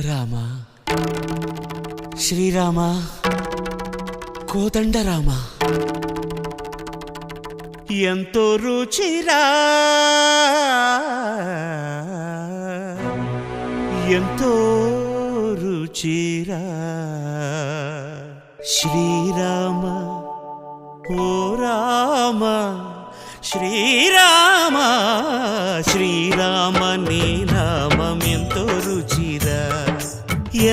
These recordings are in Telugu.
రామ. శ్రీరామ. కోదండ రామ. ఎంతో రుచిరా ఎంతో రుచిరా శ్రీరామ. ఓ రామ. శ్రీరామ. శ్రీరామ నీ రామం ఎంతో రుచిరా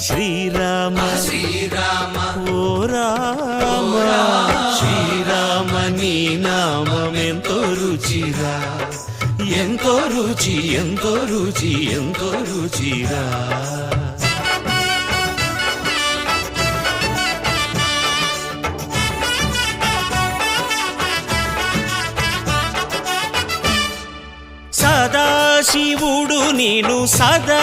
శ్రీరామ శ్రీరామ ఓ రామ శ్రీరామ నీ నామం ఎంతో రుచిరా. ఎంతో రుచి ఎంతో రుచి ఎంతో రుచిరా. సదాశివుడు నేను సదా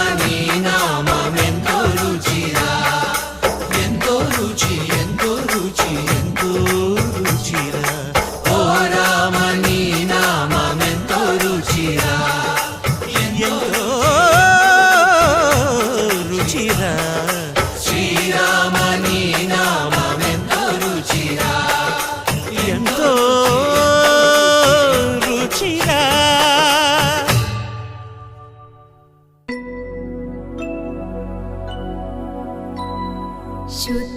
शुद्ध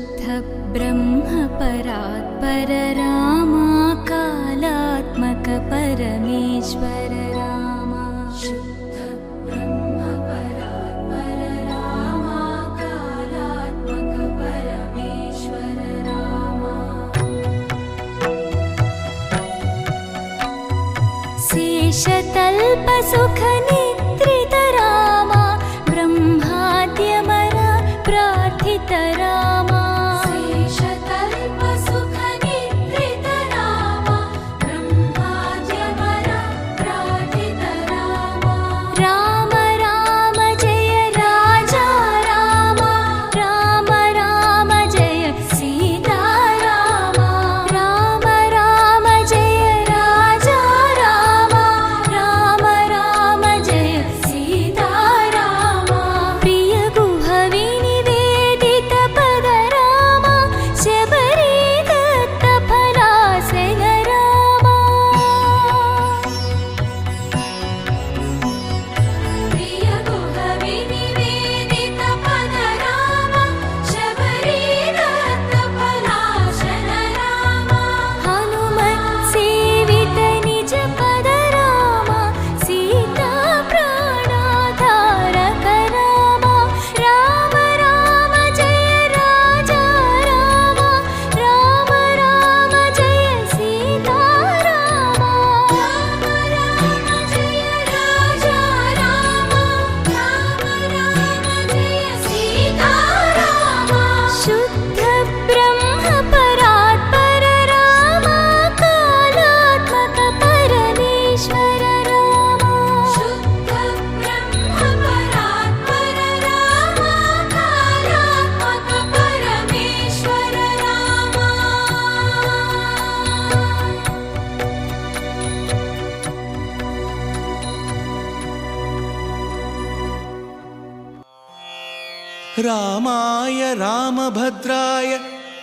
रामभद्राय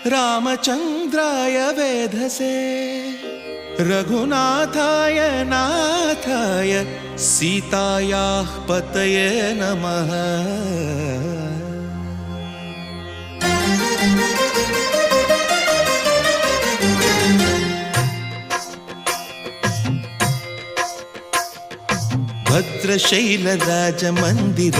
रामचन्द्राय वेधसे। रघुनाथाय नाथाय सीतायाः पतये नमः। भद्रशैलराजमन्दिर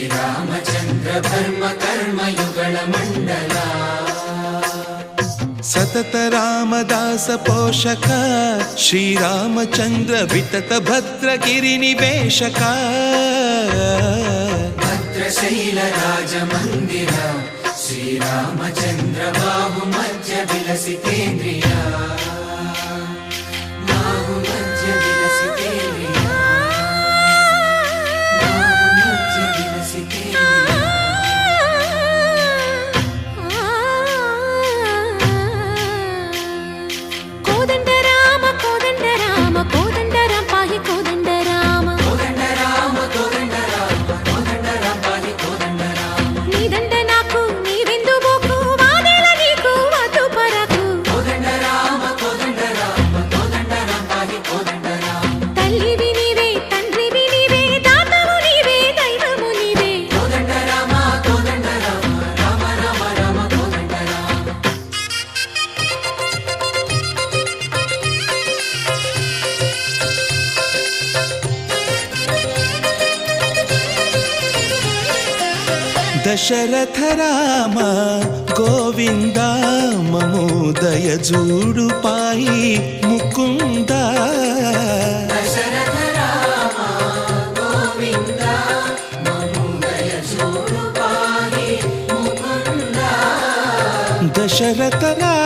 శ్రీరామచంద్ర ధర్మ కర్మయుగళ మండల సతత రామదాస పోషక శ్రీరామచంద్ర వితత భద్రగిరి నివేశక భద్రశైల రాజమందిర శ్రీరామచంద్ర దశరథ రామ గోవింద మమోదయ జూడు పాయి ముకుంద. దశరథ రామ ముకుంద దశరథ రామ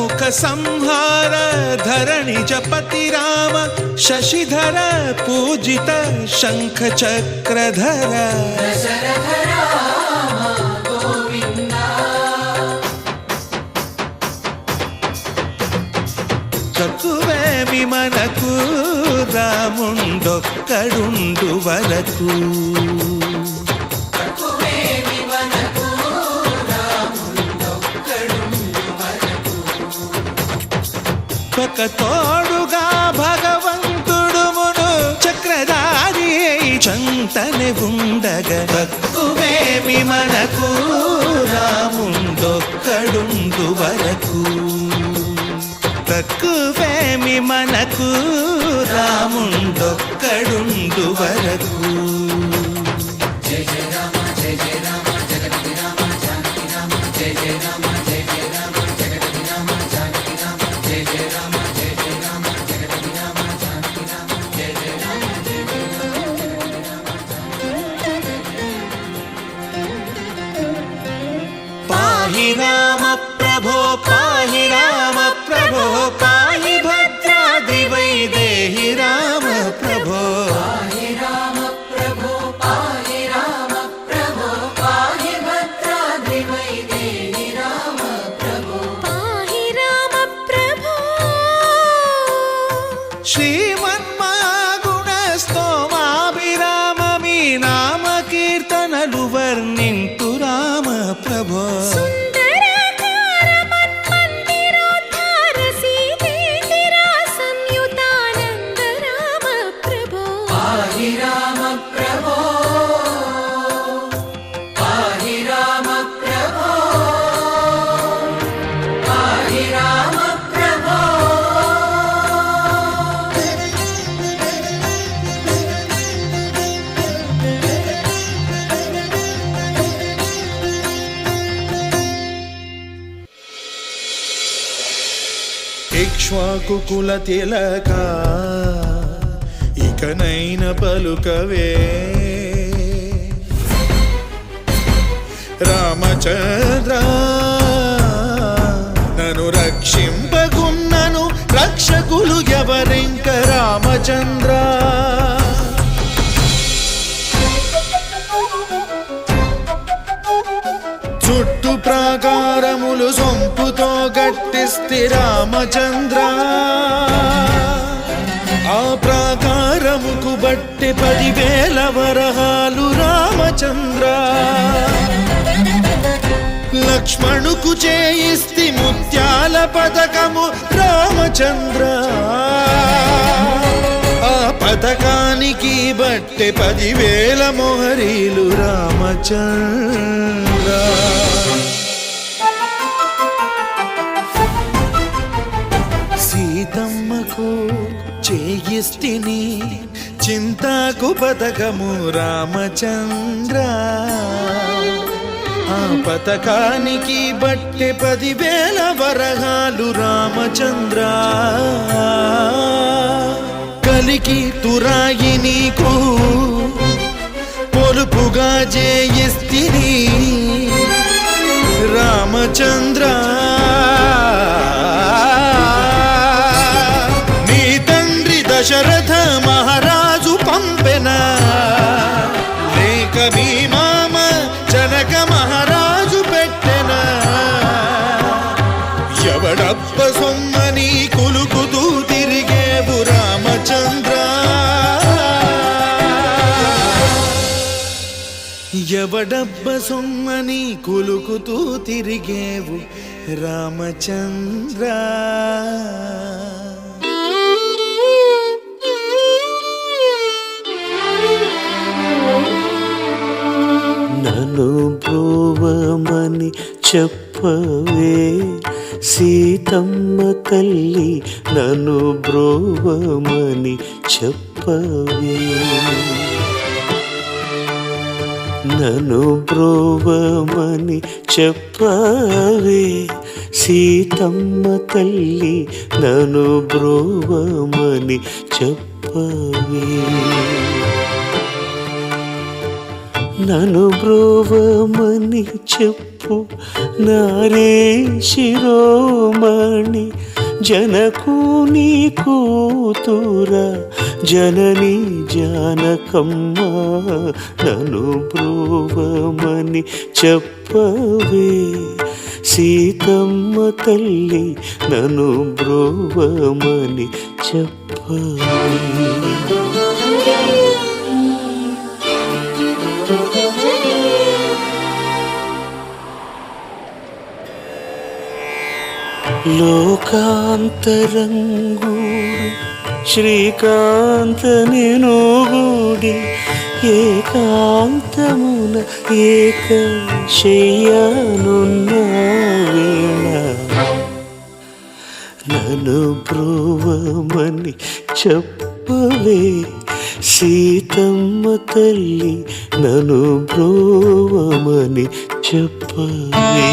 దశముఖ సంహార ధరణి జపతి రామ శశిధర పూజిత శంఖ చక్రధర దశరథ రామ గోవింద తక్కువేమి మనకు రాముండొక్కడుండు వరకు. ఒక తోడుగా భగవంతుడు మును చక్రధారి చంతని ఉండగ. తక్కువేమి మనకు రాముందొక్కడుందు వరకు. తక్కువేమి మనకు రాముందొక్కడుందు వరకు. జయ రామ. Gina. ఇక్ష్వాకు తిలక ఇకనైన పలుకవే. రామచంద్ర నన్ను రక్షింపకున్నను రక్షకులు ఎవరింక రామచంద్ర? ఐదు ప్రాకారములు సొంపుతో గట్టిస్తి రామచంద్ర ఆ ప్రాకారముకు బట్టి పదివేల వరహాలు రామచంద్ర. లక్ష్మణుకు చేయిస్తి ముత్యాల పథకము రామచంద్ర. దానికి బట్టె పదివేల మొహరీలు రామచంద్ర. సీతమ్మకు చేయిస్తిని చింతాకు పథకము రామచంద్ర. ఆ పథకానికి బట్టె పదివేల వరహాలు రామచంద్ర. కలికి తురాయి నీకు. పొలుపుగా జేయిస్తిని రామచంద్ర. నీ తండ్రి దశరథ మహారాజు పంపెన. లేక మీ మామ జనక మహారాజు పెట్టెన. ఎవడప్ప ఎవడబ్బ సొమ్మని కులుకుతూ తిరిగేవు రామచంద్ర. నన్ను బ్రోవమని చెప్పవే సీతమ్మ తల్లి నన్ను బ్రోవమని చెప్పవే. నను బ్రోవమని చెప్పవే. సీతమ్మ తల్లి నను బ్రోవమని చెప్పవే. నను బ్రోవమని చెప్పు నారే శిరోమణి జనకు నీ కూతుర జనని జానకమ్మ నను బ్రోవమని చెప్పవే. సీతమ్మ తల్లి నను బ్రోవమని చెప్పవే. లోకాంతరంగు శ్రీకాంత నేను గూడి ఏకాంతమున ఏక శయ్యానున్న వేళ నన్ను బ్రోవమని చెప్పవే సీతమ్మ తల్లి నను బ్రోవమని చెప్పవే.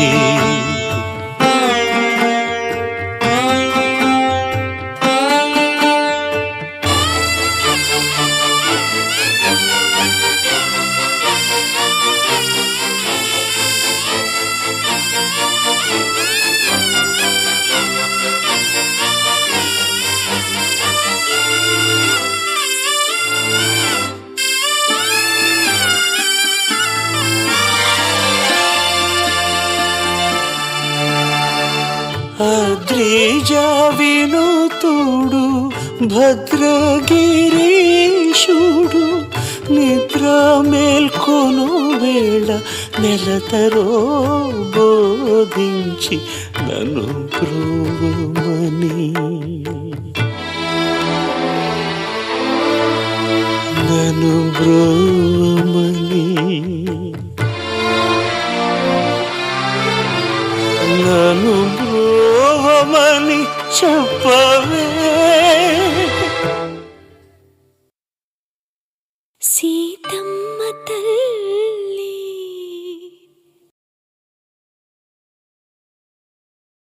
అద్రిజ వినుతుడు భద్రగిరీశుడు నిద్ర మేల్కొను వేళ నెలతరో బోధించి నన్ను బ్రోమని